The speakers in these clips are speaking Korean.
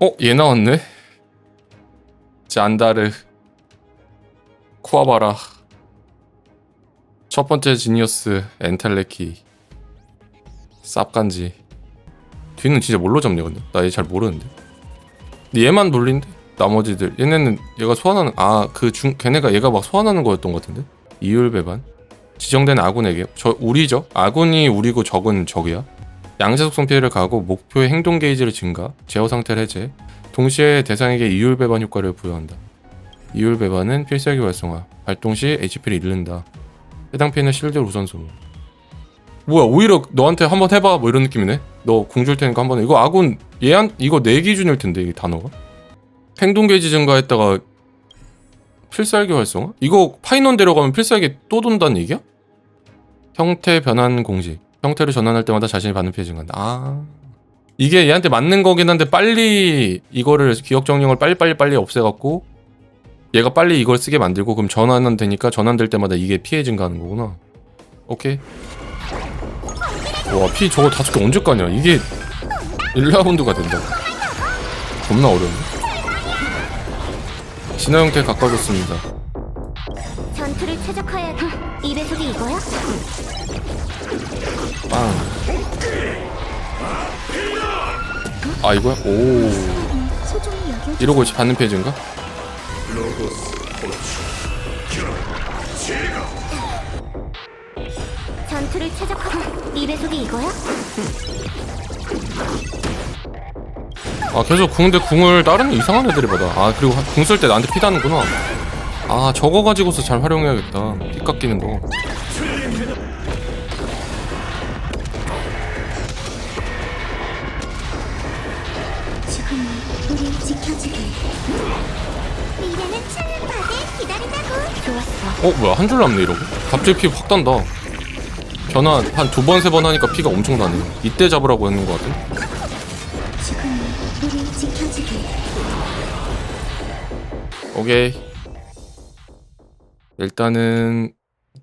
어? 얘 나왔네? 잔다르 쿠아바라. 첫 번째 지니어스 엔텔레키. 쌉간지. 뒤는 진짜 뭘로 잡냐 근데? 나 얘 잘 모르는데. 얘만 놀린데 나머지들. 얘네는 얘가 소환하는 아 그 중 걔네가 얘가 막 소환하는 거였던 것 같은데? 이율 배반? 지정된 아군에게? 저 우리죠? 아군이 우리고 적은 적이야 양자 속성 피해를 가하고 목표의 행동 게이지를 증가 제어 상태를 해제 동시에 대상에게 이율 배반 효과를 부여한다. 이율 배반은 필살기 활성화 발동 시 HP를 잃는다. 해당 피해는 실드 우선 소모 뭐야 오히려 너한테 한번 해봐 뭐 이런 느낌이네? 너 궁 줄 테니까 한번 해. 이거 아군 얘한 이거 내 기준일 텐데 이 단어가? 행동 게이지 증가했다가 필살기 활성화? 이거 파이넌 데려가면 필살기 또 돈다는 얘기야? 형태 변환 공식 형태를 전환할 때마다 자신이 받는 피해 증가한다 아. 이게 얘한테 맞는 거긴 한데 빨리 이거를 기억 정령을 빨리빨리 빨리 없애갖고 얘가 빨리 이걸 쓰게 만들고 그럼 전환은 되니까 전환될 때마다 이게 피해 증가하는 거구나. 오케이. 와 피 저거 다섯 개 언제 까냐? 이게 1라운드가 된다 겁나 어려운데? 진화 형태 가까워졌습니다. 전투를 최적화해야 돼. 이 배속이 이거야? 빵. 아 이거야? 오. 이러고 이제 받는 페이지인가? 전투를 최적화. 이 배속이 이거야? 아 계속 궁대 궁을 다른 이상한 애들이 받아 아 그리고 궁 쓸 때 나한테 피 다는구나 아 저거 가지고서 잘 활용해야겠다 피 깎이는 거 미래는 천년바대 기다린다고. 좋았어. 어 뭐야 한 줄 남네 이러고 갑자기 피 확 단다 변화 한두 번 세 번 하니까 피가 엄청 나네 이때 잡으라고 했는 거 같아 지금 우리 지켜주게. 오케이 일단은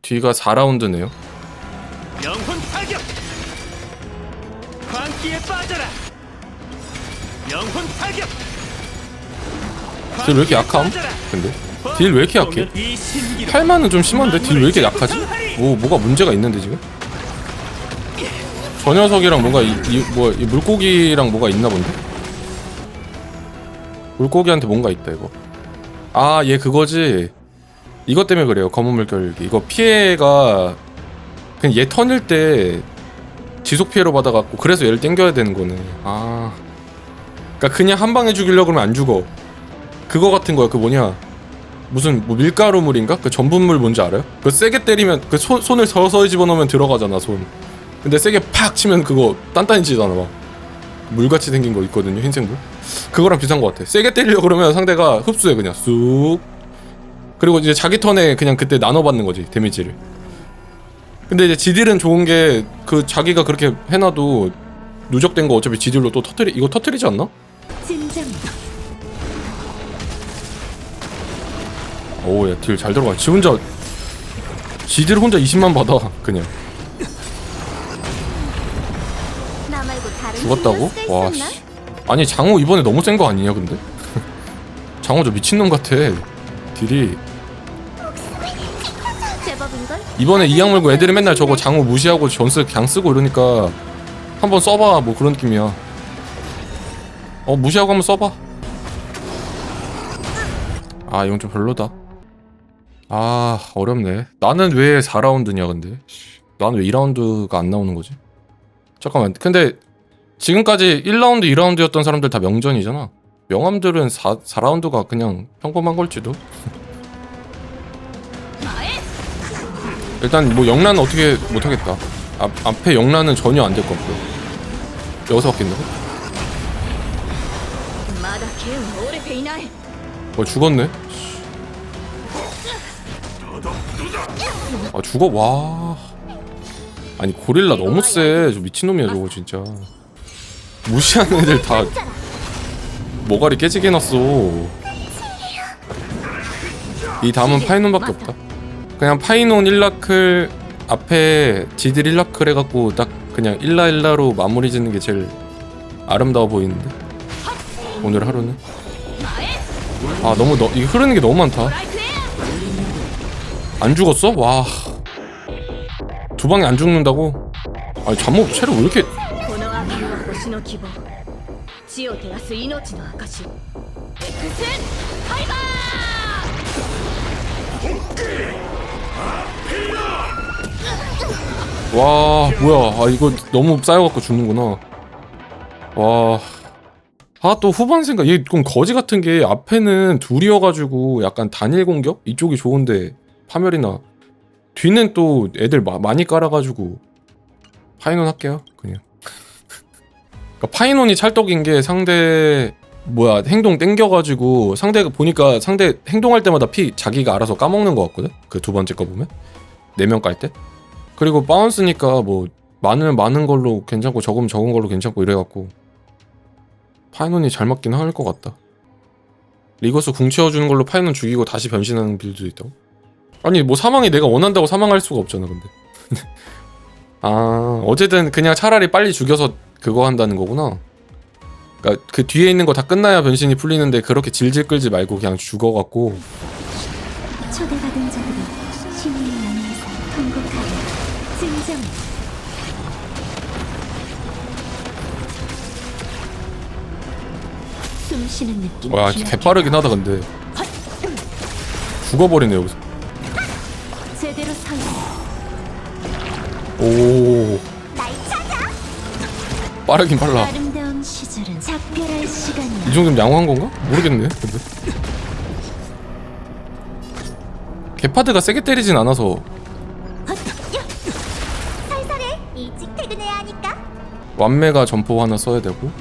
뒤가 4라운드네요 영혼 타격! 광기에 빠져라! 영혼 타격! 딜 왜 이렇게 약함? 근데 딜 왜 이렇게 약해? 이 신기로 8만은 좀 심한데 딜 왜 이렇게 약하지? 뭐 뭐가 문제가 있는데 지금? 저 녀석이랑 뭔가 이, 이, 뭐, 이 물고기랑 뭐가 있나 본데? 물고기한테 뭔가 있다 이거 아 얘 그거지 이것 때문에 그래요 검은 물결기 이거 피해가 그냥 얘 턴일 때 지속 피해로 받아갖고 그래서 얘를 땡겨야 되는 거네 아 그니까 그냥 한 방에 죽이려고 그러면 안 죽어 그거 같은 거야. 그 뭐냐? 무슨 뭐 밀가루물인가? 그 전분물 뭔지 알아요? 그 세게 때리면 그 손, 손을 서서히 집어넣으면 들어가잖아 손. 근데 세게 팍 치면 그거 단단해지잖아 막. 물같이 생긴 거 있거든요 흰색 물. 그거랑 비슷한 거 같아. 세게 때리려고 그러면 상대가 흡수해 그냥. 쑥. 그리고 이제 자기 턴에 그냥 그때 나눠받는 거지 데미지를. 근데 이제 지딜은 좋은 게 그 자기가 그렇게 해놔도 누적된 거 어차피 지딜로 또 터트리 이거 터트리지 않나? 진정. 오우 야딜 잘 들어가 지 혼자 지딜 혼자 20만 받아 그냥 죽었다고? 힐러 수가 와 있었나? 씨. 아니 장호 이번에 너무 센 거 아니냐 근데? 장호 저 미친놈 같아 딜이? 이번에 이악 물고 애들이 맨날 저거 장호 무시하고 전스 그냥 쓰고 이러니까 한번 써봐 뭐 그런 느낌이야 어 무시하고 한번 써봐 아 이건 좀 별로다 아 어렵네. 나는 왜 4라운드냐 근데? 나는 왜 2라운드가 안 나오는 거지? 잠깐만 근데 지금까지 1라운드 2라운드였던 사람들 다 명전이잖아. 명함들은 4, 4라운드가 그냥 평범한 걸지도. 일단 뭐 영란은 어떻게 못하겠다. 앞, 앞에 영란은 전혀 안 될 것 같고. 여기서 바뀐다고? 뭐 죽었네? 아 죽어? 와. 아니 고릴라 너무 세저 미친놈이야 저거 진짜. 무시하는 애들 다 모가리 깨지게 해놨어. 이 다음은 파이논밖에 없다. 그냥 파이논 1라클 앞에 지들 1라클 해갖고 딱 그냥 1라 1라로 마무리 짓는 게 제일 아름다워 보이는데? 오늘 하루는? 아 너무 너 이거 흐르는 게 너무 많다 안 죽었어? 와 두 방에 안 죽는다고? 아니 잠못 체력 왜 이렇게 この秋は星の希望地を照らす命の証 X ファイバ와 뭐야 아 이거 너무 쌓여갖고 죽는구나 와 아 또 후반 생각 얘 좀 거지 같은 게 앞에는 둘이어가지고 약간 단일 공격 이쪽이 좋은데 파멸이나 뒤는 또 애들 마- 많이 깔아가지고 파이논 할게요 그냥 그러니까 파이논이 찰떡인 게 상대 뭐야 행동 땡겨가지고 상대가 보니까 상대 행동할 때마다 피 자기가 알아서 까먹는 것 같거든 그 두 번째 거 보면 네 명 깔 때 그리고 바운스니까 뭐 많으면 많은 걸로 괜찮고 적으면 적은 걸로 괜찮고 이래갖고 파이논이 잘 맞긴 할 것 같다. 리거스 궁 채워주는 걸로 파이논 죽이고 다시 변신하는 빌드도 있다고? 아니 뭐 사망이 내가 원한다고 사망할 수가 없잖아 근데. 아 어쨌든 그냥 차라리 빨리 죽여서 그거 한다는 거구나. 그러니까 그 뒤에 있는 거 다 끝나야 변신이 풀리는데 그렇게 질질 끌지 말고 그냥 죽어갖고 초대받은 자들이 신의 연회에서 통곡하여 진정 숨 쉬는 느낌 와 개빠르긴 하다 근데 죽어버리네 여기서. 오 빠르긴 빨라. 아름다운 시절은 작별할 시간이야 이 정도면 양호한 건가? 모르겠네. 근데 개파드가 세게 때리진 않아서 살살해 일찍 퇴근해야 하니까 완매가 점포 하나 써야 되고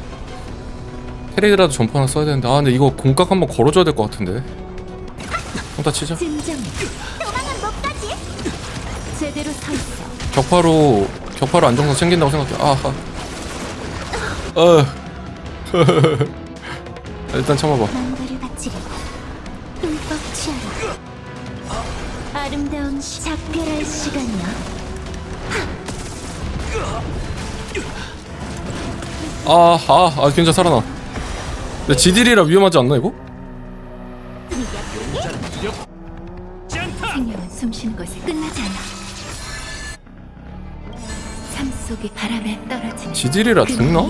테레이라도 점포 하나 써야 되는데 아 근데 이거 공각 한번 걸어줘야 될 것 같은데. 한타 치자. 진정 제대로 서 있어 격파로 격파로 안정성 챙긴다고 생각해. 아하. 어. 일단 참아봐. 망가를 바치려 흠뻑 취하라 아름다운 시 작별할 시간이야 아, 아, 아, 괜찮아, 살아나. 근데 지딜이라 위험하지 않나, 이거? 지딜이라 죽나?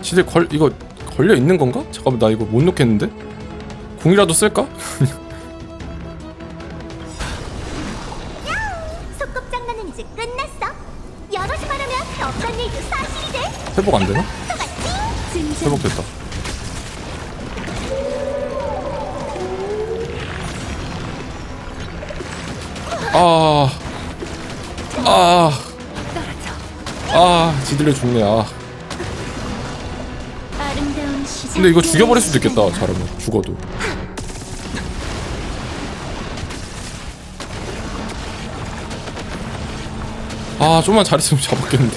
지딜 걸, 이거 걸려 있는 건가? 잠깐만, 나 이거 못 놓겠는데? 궁이라도 쓸까? 소꿉장난은 이제 끝났어 여럿이 말하면 없던 일도 사실이 돼 회복 안 되나? 회복됐다. 아, 아, 아, 지들려 죽네. 아. 근데 이거 죽여버릴 수도 있겠다. 잘하면 죽어도. 아, 좀만 잘했으면 잡았겠는데.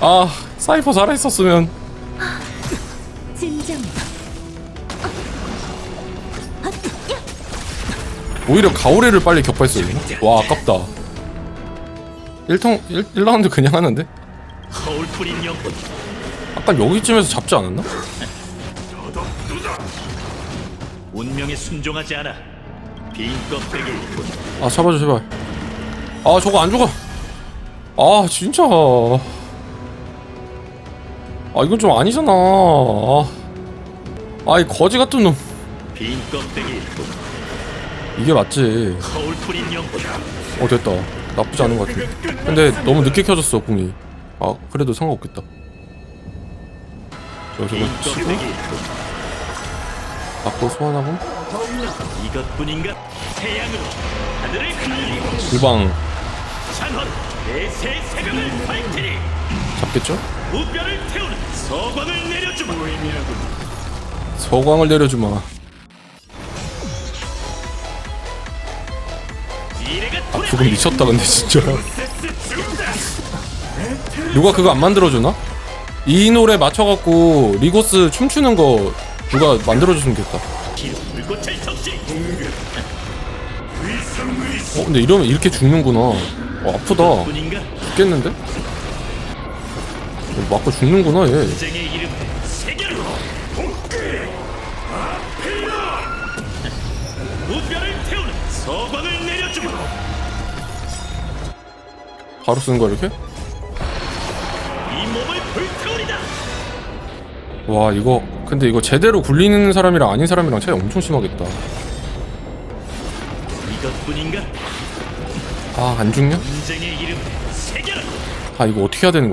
아, 사이퍼 살아있었으면. 오히려 가오레를 빨리 격파했어야 되나? 와 아깝다. 1통 1, 1라운드 그냥 하는데? 아까 여기쯤에서 잡지 않았나? 운명에 순종하지 않아. 빈 껍데기. 아 잡아줘 제발. 아 저거 안 죽어. 아 진짜. 아 이건 좀 아니잖아. 아, 아이 거지 같은 놈. 빈 껍데기 이게 맞지. 거울 뿌린 영혼 어 됐다. 나쁘지 않은 것 같은데. 근데 너무 늦게 켜졌어 궁이. 아 그래도 상관없겠다. 저거 치고? 껍데기. 받고 소환하고? 이것뿐인가? 태양으로 하늘을 갈리고 두방. 찬헌 내새 새벽을 밝히니 잡겠죠? 우뼈를 태우는 서광을 내려주마. 서광을 내려주마 아 그건 미쳤다 근데 진짜 누가 그거 안 만들어주나? 이 노래 맞춰갖고 리고스 춤추는 거 누가 만들어줬으면 좋겠다 어 근데 이러면 이렇게 죽는구나 어, 아프다. 죽겠는데? 어, 맞고 죽는구나 얘. 바로 쓰는 거야 이렇게? 와 이거 근데 이거 제대로 굴리는 사람이랑 아닌 사람이랑 차이 엄청 심하겠다. 이것뿐인가 아 안 죽냐? 아 이거 어떻게 해야 되는?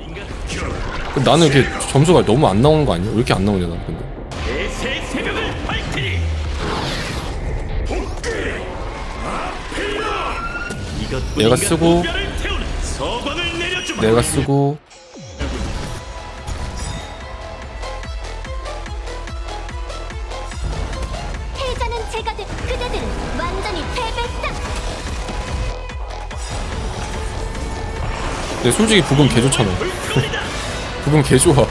인가 근데 나는 이렇게 점수가 너무 안 나오는 거 아니야? 왜 이렇게 안 나오냐 나 근데. 내가 쓰고 내가 쓰고 패자는 제가 돼 그대들은 완전히 패배다. 근데 솔직히 부금 개 좋잖아. 부금 개 좋아.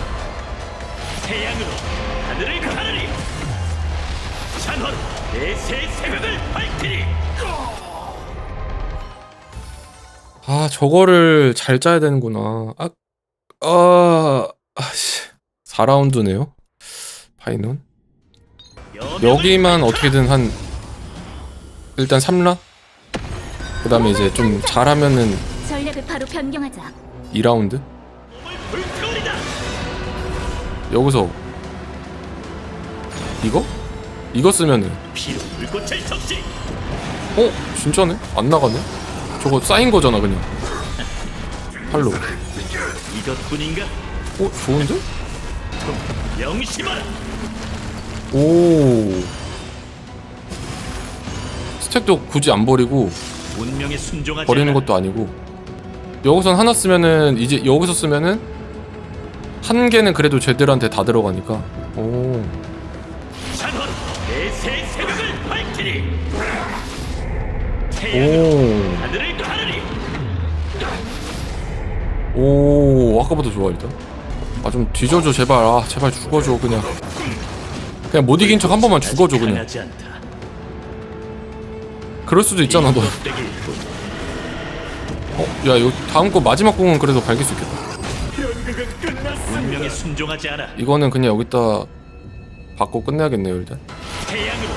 태양으로 하늘을 가르리 찬헌 내새 새벽을 아 저거를 잘 짜야 되는구나. 아, 아, 아씨. 4라운드네요. 파이논. 여기만 어떻게든 한 일단 3라. 그다음에 이제 좀 잘하면은 전략을 바로 변경하자. 2라운드. 몸을 불태우리다 여기서 이거? 이거 쓰면은 어? 진짜네? 안 나가네? 저거 쌓인 거잖아 그냥. 팔로. 이것뿐인가? 어? 좋은데? 명심하라! 오. 스택도 굳이 안 버리고 운명에 순종하지 버리는. 것도 아니고. 여기선 하나 쓰면은 이제 여기서 쓰면은 한 개는 그래도 제대로한테 다 들어가니까. 오. 찬헌 내새 새벽을 밝히리! 태양 오, 하늘을 가르리! 오 아까보다 좋아 일단. 아 좀 뒤져줘 제발. 아 제발 죽어줘 그냥. 그냥 못 이긴 척 한 번만 죽어줘 그냥. 않다. 그럴 수도 있잖아 너. 껍데기 어? 야 이거 다음 거 마지막 공은 그래도 밝힐 수 있겠다. 운명에 순종하지 않아. 이거는 그냥 여기다 받고 끝내야겠네요 일단. 태양으로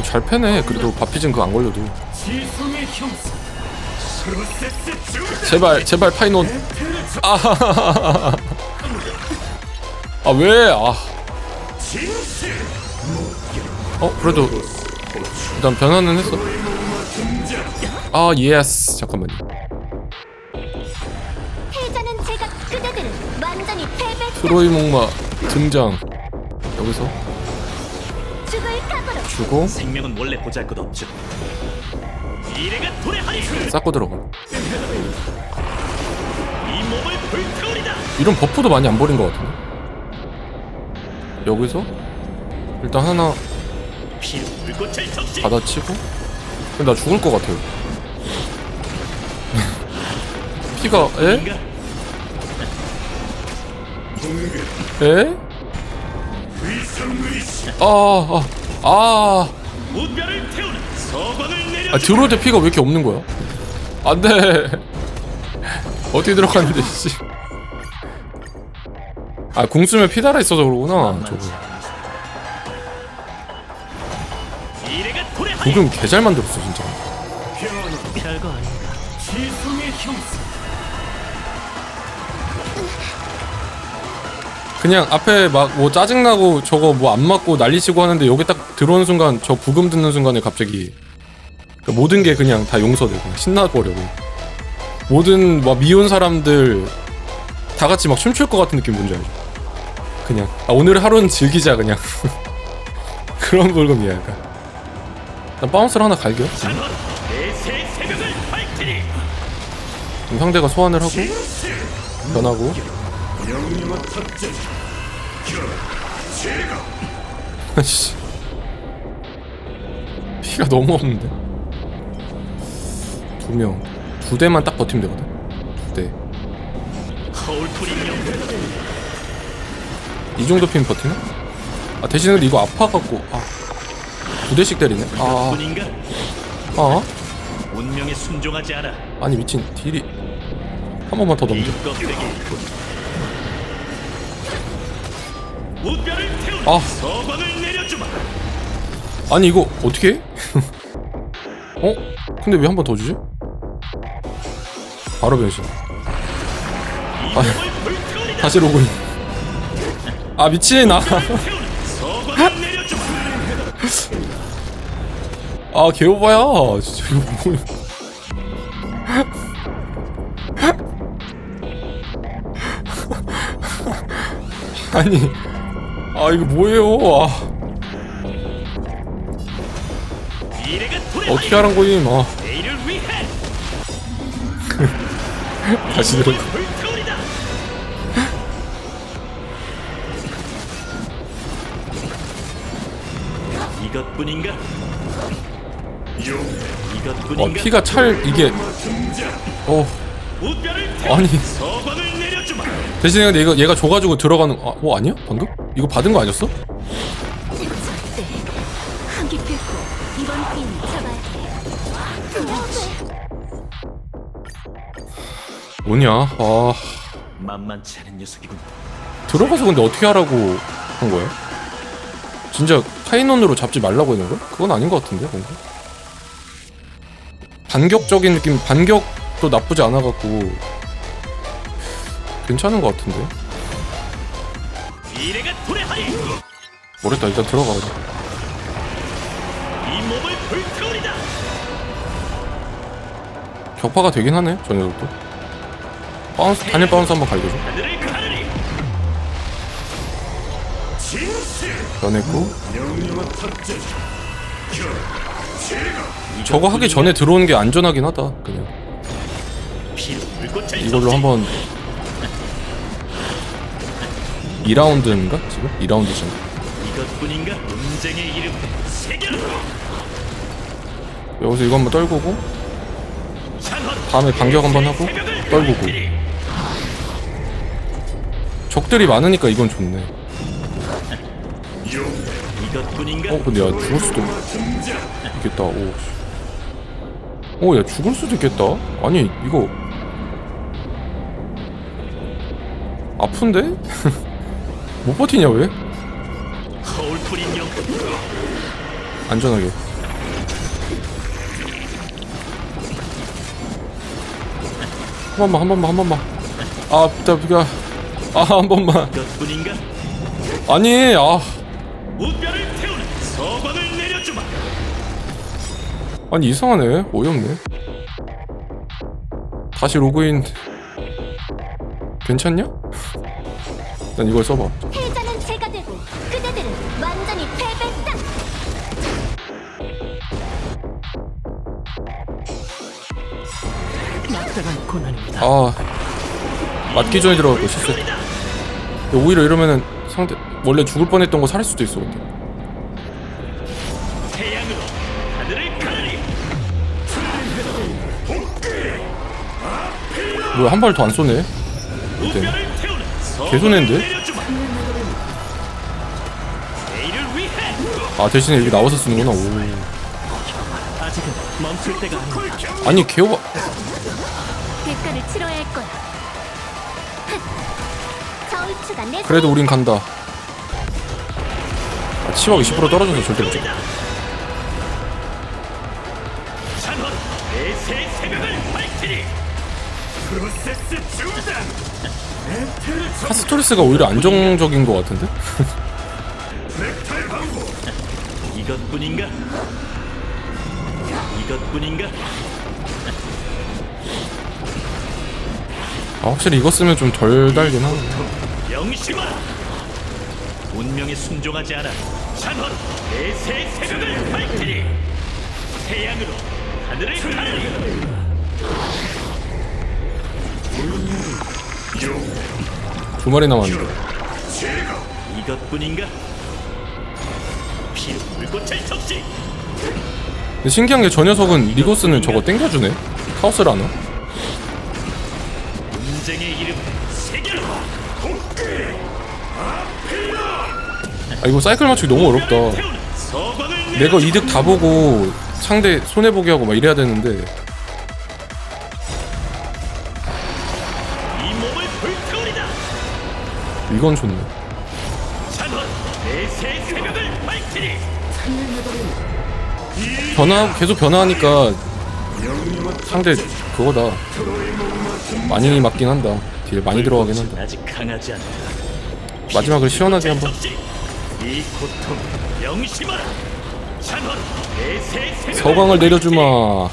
어, 잘 패네. 그래도 바피즌 그거 안 걸려도. 제발 제발 파이논. 아하하하하 아 왜? 아. 어 그래도 일단 변화는 했어. 아 예스. 잠깐만요. 트로이 목마 등장. 여기서 주고 생명은 원래 보잘것없죠. 미래가 도래하리 쌓고 들어가. 이 몸을 불태우리다! 이런 버프도 많이 안 버린 것 같은데? 여기서? 일단 하나 피로 불꽃을 적시 받아치고? 근데 나 죽을 것 같아요. 피가 에? 에? 아, 아, 아, 태우는 내려 아, 들어올 때 피가 왜 이렇게 없는 거야? 안 돼. 어떻게 들어갔는데, 씨. 아, 궁 쓰면 피 달아 있어서 그러구나. 저거. 미래가 도래하리 부금 개잘 만들었어, 진짜. 그냥 앞에 막 뭐 짜증나고 저거 뭐 안 맞고 난리치고 하는데 여기 딱 들어오는 순간 저 부금 듣는 순간에 갑자기 그 모든 게 그냥 다 용서되고 신나버려고. 모든 막 미운 사람들 다 같이 막 춤출 것 같은 느낌 뭔지 알죠? 그냥 아, 오늘 하루는 즐기자 그냥. 그런 물건이야 약간. 난 바운스를 하나 찬헌 내새 새벽을 밝히리. 그럼 상대가 소환을 하고 변하고 씨 피가 너무 없는데. 두 명. 두 대만 딱 버티면 되거든? 두대이 정도 피면 버티나? 아 대신에 근데 이거 아파갖고 아. 두 대씩 때리네? 아, 뿐인가? 아. 운명에 순종하지 않아. 아니 미친. 딜이 한 번만 더이 넘겨. 껍데기. 무뼈를 태우는 아. 서광을 내려주마. 아니 이거 어떻게 해? 어? 근데 왜 한 번 더 주지? 바로 변신 불태우리다. 다시 로그인 아 미친 아. 아 개오바야 진짜 이거 뭐야 아니 아 이거 뭐예요 아. 어떻게 하란 거임 아 다시 들어. 이것뿐인가? 와 이것뿐인가? 피가 찰 이게 어 아니. 대신에 근데 이거 얘가 줘가지고 들어가는 아, 뭐 아니야 방금 이거 받은 거 아니었어? 뭐냐 아 만만치 않은 녀석이군. 들어가서 근데 어떻게 하라고 한 거야? 진짜 카이논으로 잡지 말라고 했는 거야? 그건 아닌 것 같은데 뭔가 반격적인 느낌 반격도 나쁘지 않아갖고 괜찮은 것 같은데. 모르겠다 일단 들어가. 그냥 이 몸을 불태우리다. 격파가 되긴 하네 저 녀석도 바운스 단일 바운스 한번 갈겨줘. 변했고. 저거 하기 전에 들어오는 게 안전하긴 하다 그냥. 이걸로 한번 2라운드인가 지금? 2라운드잖아 이것뿐인가? 논쟁의 이름 세계로 여기서 이거 한번 떨구고 다음에 반격 한번 하고 떨구고. 적들이 많으니까 이건 좋네 이것뿐인가? 어 근데 야 죽을 수도 있겠다 오오야 죽을 수도 있겠다 아니 이거 아픈데? 못 버티냐 왜? 안전하게. 한 번만 한 번만 한 번만. 아 비다 비가 아한 번만? 아니 아. 태우는 내려주마 아니 이상하네. 어이없네. 다시 로그인. 괜찮냐? 난 이걸 써봐. 패자는 제가 되고 그대들은 완전히 패배다. 막다간 고난입니다. 아 맞기 전에 들어갈 거 실수. 오히려 이러면은 상대 원래 죽을 뻔했던 거 살릴 수도 있어 근데. 태양으로 하늘을 가르리 뭐야 한 발 더 안 쏘네? 서광을 개손해인데? 아 대신에 이렇게 나와서 쓰는구나. 오. 아니 개오바. 내 그래도 우린 간다. 아, 치ವಾಗ 20% 떨어져서 절대 못 밝히리. 프로세스 중단 카스토리스가 오히려 안정적인 것 같은데? 이것뿐인가? 이것뿐인가? 아 확실히 이거 쓰면 좀 덜 달긴 하네 명심하라! 운명에 순종하지 않아 찬헌 내새 새벽을 밝히리 태양으로 하늘을 가르리 두 마리 남았는데 이것뿐인가? 피로 불꽃을 적시! 근데 신기한 게 저 녀석은 리고스는 저거 땡겨주네? 카오스를 안 와? 전쟁의 이름 세계로 아 이거 사이클 맞추기 너무 어렵다. 태우는 내가 이득 다 보고 상대 손해 보게 하고 막 이래야 되는데 이건 좋네. 변화 계속 변화하니까 상대 그거다. 많이 맞긴 한다. 딜 많이 들어가긴 한다. 아직 강하지 않다 마지막을 시원하게 한번. 이 고통 명심하라. 서광을. 내려주마